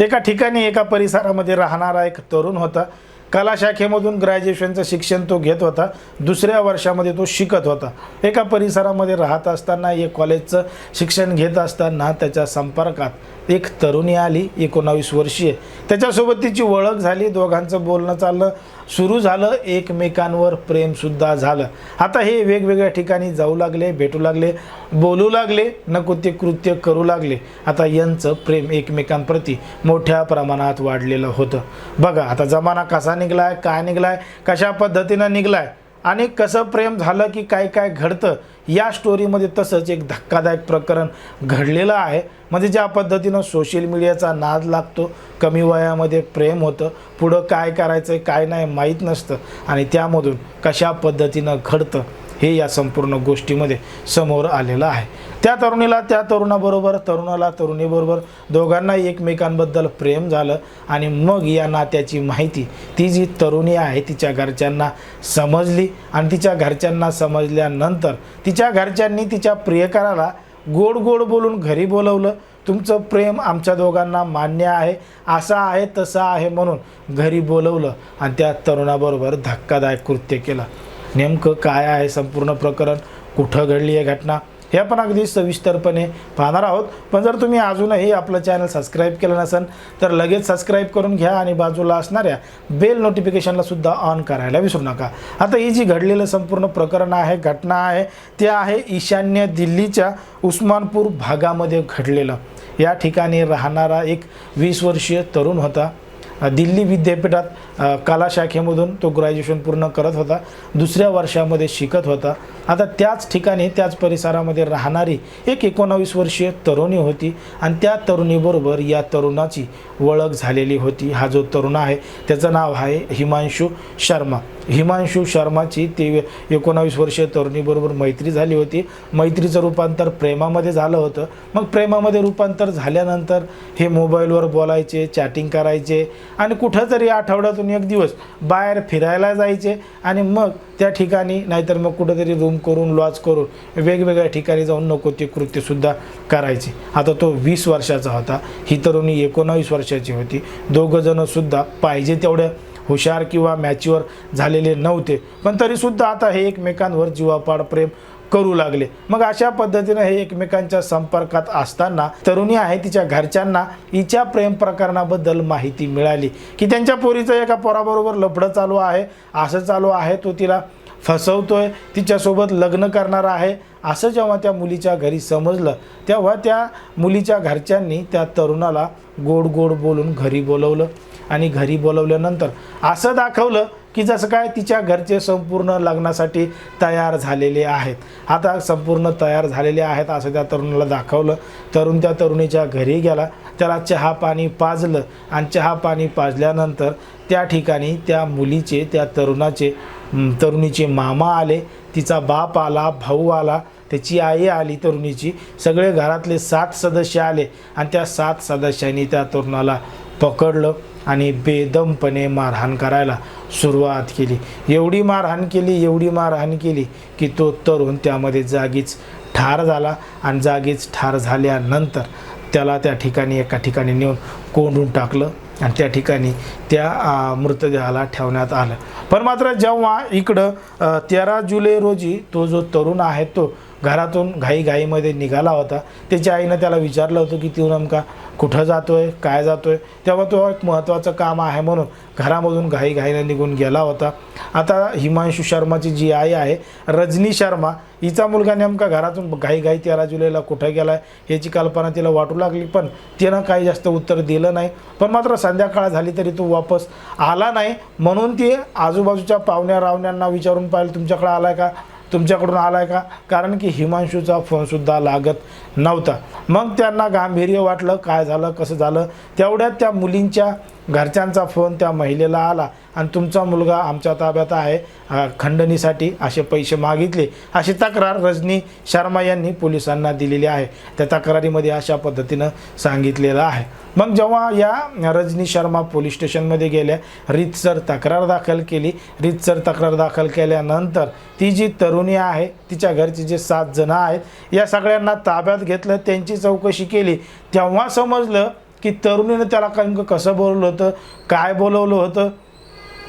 एका ठिकाणी एका परिसरामध्ये राहणारा एक तरुण होता. कला शाखेमधून ग्रॅज्युएशनचं शिक्षण तो घेत होता. दुसऱ्या वर्षामध्ये तो शिकत होता. एका परिसरामध्ये राहत असताना एक कॉलेजचं शिक्षण घेत असताना त्याच्या संपर्कात एक तरुणी आली एकोणावीस वर्षीय. त्याच्यासोबत तिची ओळख झाली दोघांचं बोलणं चाललं सुरू झालं एकमेकांवर प्रेमसुद्धा झालं. आता हे वेगवेगळ्या ठिकाणी जाऊ लागले भेटू लागले बोलू लागले नको ते कृत्य करू लागले. आता यांचं प्रेम एकमेकांप्रती मोठ्या प्रमाणात वाढलेलं होतं. बघा आता जमाना कसा निघलाय काय निघलाय कशा पद्धतीनं निघलाय आणि कसं प्रेम झालं की काय काय घडतं या स्टोरीमध्ये तसंच एक धक्कादायक प्रकरण घडलेलं आहे. म्हणजे ज्या पद्धतीनं सोशल मीडियाचा नाद लागतो कमी वयामध्ये प्रेम होतं पुढं काय करायचं काय नाही माहीत नसतं आणि त्यामधून कशा पद्धतीनं घडतं हे या संपूर्ण गोष्टीमध्ये समोर आलेलं आहे. त्या तरुणीला त्या तरुणाबरोबर तरुणाला तरुणीबरोबर दोघांनाही एकमेकांबद्दल प्रेम झालं आणि मग या नात्याची माहिती ती जी तरुणी आहे तिच्या घरच्यांना समजली आणि तिच्या घरच्यांना समजल्यानंतर तिच्या घरच्यांनी तिच्या प्रियकराला गोड गोड बोलून घरी बोलवलं. तुमचं प्रेम आमच्या दोघांना मान्य आहे असं आहे तसं आहे म्हणून घरी बोलवलं आणि त्या तरुणाबरोबर धक्कादायक कृत्य केलं. नेमकं काय आहे संपूर्ण प्रकरण? कुठं घडली आहे घटना? हे आपण अगदी सविस्तरपणे पाहणार आहोत. पण जर तुम्ही अजूनही आपलं चॅनल सबस्क्राईब केलं नसेल तर लगेच सबस्क्राईब करून घ्या आणि बाजूला असणाऱ्या बेल नोटिफिकेशनला सुद्धा ऑन करायला विसरू नका. आता ही जी घडलेलं संपूर्ण प्रकरण आहे घटना आहे ते आहे ईशान्य दिल्लीच्या उस्मानपूर भागामध्ये घडलेलं. या ठिकाणी राहणारा एक वीस वर्षीय तरुण होता. दिल्ली विद्यापीठात कला शाखेमधून तो ग्रॅज्युएशन पूर्ण करत होता. दुसऱ्या वर्षामध्ये शिकत होता. आता त्याच ठिकाणी त्याच परिसरामध्ये राहणारी एक एकोणावीस वर्षीय तरुणी होती आणि त्या तरुणीबरोबर या तरुणाची ओळख झालेली होती. हा जो तरुण आहे त्याचं नाव आहे हिमांशू शर्मा. हिमांशू शर्माची ते एकोणावीस वर्षीय तरुणीबरोबर मैत्री झाली होती. मैत्रीचं रूपांतर प्रेमामध्ये झालं होतं. मग प्रेमामध्ये रूपांतर झाल्यानंतर हे मोबाईलवर बोलायचे चॅटिंग करायचे आणि कुठंतरी आठवड्यातून एक दिवस बाहेर फिरायला जायचे आणि मग त्या ठिकाणी नाहीतर मग कुठंतरी रूम करून लॉज करून वेगवेगळ्या ठिकाणी जाऊन नको ते कृत्यसुद्धा करायचे. आता तो वीस वर्षाचा होता. ही तरुणी एकोणावीस वर्षाची होती. दोघंजणंसुद्धा पाहिजे तेवढ्या हुशार किंवा मॅच्युअर झालेले नव्हते. पण तरीसुद्धा आता हे एकमेकांवर जीवापाड प्रेम करू लागले. मग अशा पद्धतीनं हे एकमेकांच्या संपर्कात असताना तरुणी आहे तिच्या घरच्यांना हिच्या प्रेम प्रकरणाबद्दल माहिती मिळाली की त्यांच्या पोरीचं एका पोराबरोबर लफडं चालू आहे असं चालू आहे तो तिला फसवतोय तिच्यासोबत लग्न करणार आहे असं जेव्हा त्या मुलीच्या घरी समजलं तेव्हा त्या मुलीच्या घरच्यांनी त्या तरुणाला गोड गोड बोलून घरी बोलवलं आणि घरी बोलवल्यानंतर असं दाखवलं की जसं काय तिच्या घरचे संपूर्ण लग्नासाठी तयार झालेले आहेत. आता संपूर्ण तयार झालेले आहेत असं त्या तरुणाला दाखवलं. तरुण त्या तरुणीच्या घरी गेला. त्याला चहा पाणी पाजलं आणि चहा पाणी पाजल्यानंतर त्या ठिकाणी त्या मुलीचे त्या तरुणाचे तरुणीचे मामा आले. तिचा बाप आला भाऊ आला त्याची आई आली तरुणीची. सगळे घरातले सात सदस्य आले आणि त्या सात सदस्यांनी त्या तरुणाला पकडलं. आणि बेदमपणे मारहाण करायला सुरुवात केली. एवढी मारहाण केली एवढी मारहाण केली की तो तरुण त्यामध्ये जागीच ठार झाला आणि जागीच ठार झाल्यानंतर त्याला त्या ठिकाणी एका ठिकाणी नेऊन कोंडून टाकलं आणि त्या ठिकाणी त्या मृतदेहाला ठेवण्यात आलं. पण मात्र जेव्हा इकडं तेरा जुलै रोजी तो जो तरुण आहे तो घरातून घाईघाईमध्ये निघाला होता. त्याच्या आईनं त्याला विचारलं होतं की तू नेमका कुठं जातोय काय जातोय? तेव्हा तो एक महत्त्वाचं काम आहे म्हणून घरामधून घाईघाईनं निघून गेला होता. आता हिमांशू शर्माची जी आई आहे रजनी शर्मा हिचा मुलगा नेमका घरातून घाईघाई तेरा जुलैला कुठं गेला आहे याची कल्पना तिला वाटू लागली पण तिनं काही जास्त उत्तर दिलं नाही. पण मात्र संध्याकाळ झाली तरी तो वापस आला नाही. म्हणून ती आजूबाजूच्या पाहुण्या रावण्यांना विचारून पाहिलं तुमच्याकडे आहे का? तुमच्याकडून आला आहे का? कारण की हिमांशूचा फोनसुद्धा लागत नव्हता. मग त्यांना गांभीर्य वाटलं काय झालं कसं झालं? तेवढ्यात त्या मुलींच्या घरच्यांचा फोन त्या महिलेला आला आणि तुमचा मुलगा आमच्या ताब्यात आहे खंडणीसाठी असे पैसे मागितले. अशी तक्रार रजनी शर्मा यांनी पोलिसांना दिलेली आहे. त्या तक्रारीमध्ये अशा पद्धतीनं सांगितलेलं आहे. मग जेव्हा या रजनी शर्मा पोलीस स्टेशनमध्ये गेल्या रीतसर तक्रार दाखल केली. रीतसर तक्रार दाखल केल्यानंतर ती जी तरुणी आहे तिच्या घरचे जे सात जणं आहेत या सगळ्यांना ताब्यात घेतलं त्यांची चौकशी केली. तेव्हा समजलं की तरुणीनं त्याला नेमकं कसं बोलवलं होतं काय बोलवलं होतं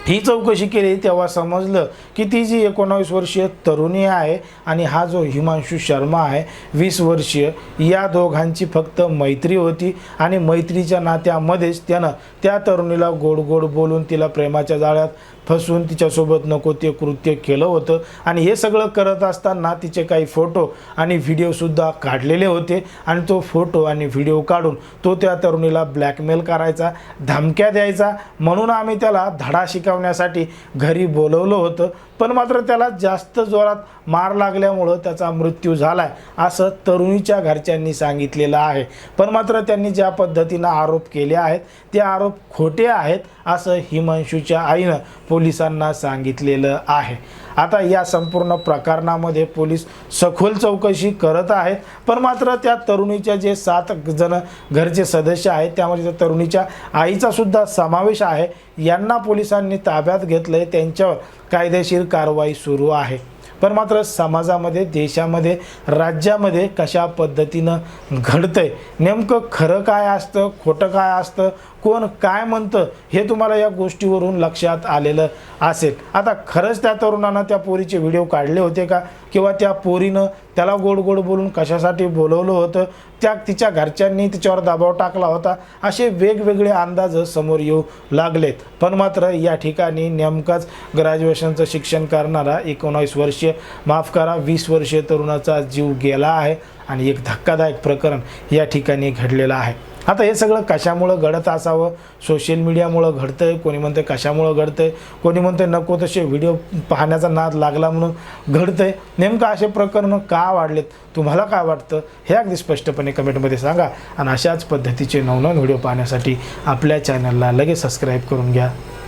ही चौकशी केली तेव्हा समजलं की ती जी एकोणावीस वर्षीय तरुणी आहे आणि हा जो हिमांशू शर्मा आहे वीस वर्षीय या दोघांची फक्त मैत्री होती आणि मैत्रीच्या नात्यामध्येच त्यानं त्या तरुणीला गोड गोड बोलून तिला प्रेमाच्या जाळ्यात फसवून तिच्यासोबत नको ते कृत्य केलं होतं. आणि हे सगळं करत असताना तिचे काही फोटो आणि व्हिडिओसुद्धा काढलेले होते आणि तो फोटो आणि व्हिडिओ काढून तो त्या तरुणीला ब्लॅकमेल करायचा धमक्या द्यायचा. म्हणून आम्ही त्याला धडा शिकवण्यासाठी घरी बोलवलं होतं पण मात्र त्याला जास्त जोरात मार लागल्यामुळं त्याचा मृत्यू झाला आहे असं तरुणीच्या घरच्यांनी सांगितलेलं आहे. पण मात्र त्यांनी ज्या पद्धतीनं आरोप केले आहेत ते आरोप खोटे आहेत असं हिमांशूच्या आईनं पोलिसांना सांगितलेलं आहे. आता या संपूर्ण प्रकरणामध्ये पोलीस सखोल चौकशी करत आहेत. पण मात्र त्या तरुणीच्या जे सात जण घरचे सदस्य आहेत त्यामध्ये त्या तरुणीच्या आईचा सुद्धा समावेश आहे. यांना पोलिसांनी ताब्यात घेतलंय. त्यांच्यावर कायदेशीर कारवाई सुरू आहे. पण मात्र समाजामध्ये देशामध्ये राज्यामध्ये कशा पद्धतीनं घडतंय नेमकं खरं काय असतं खोटं काय असतं कोण काय म्हणतं हे तुम्हाला या गोष्टीवरून लक्षात आलेलं असेल. आता खरंच त्या तरुणानं त्या पोरीचे व्हिडिओ काढले होते का? किंवा त्या पोरीनं त्याला गोड गोड बोलून कशासाठी बोलवलं होतं? त्या तिच्या घरच्यांनी तिच्यावर दबाव टाकला होता. असे वेगवेगळे अंदाज समोर येऊ लागलेत. पण मात्र या ठिकाणी नेमकाच ग्रॅज्युएशनचं शिक्षण करणारा एकोणावीस वर्षीय माफ करा वीस वर्षीय तरुणाचा जीव गेला आहे. आणि एक धक्कादायक प्रकरण या ठिकाणी घडलेलं आहे. आता हे सगळं कशामुळं घडत असावं? सोशल मीडियामुळं घडतं आहे कोणी म्हणतं कशामुळं घडतं आहे कोणी म्हणतं नको तसे व्हिडिओ पाहण्याचा नाद लागला म्हणून घडतं आहे नेमकं असे प्रकरणं का वाढलेत? तुम्हाला काय वाटतं? हे अगदी स्पष्टपणे कमेंटमध्ये सांगा. आणि अशाच पद्धतीचे नवनवीन व्हिडिओ पाहण्यासाठी आपल्या चॅनलला लगेच सबस्क्राईब करून घ्या.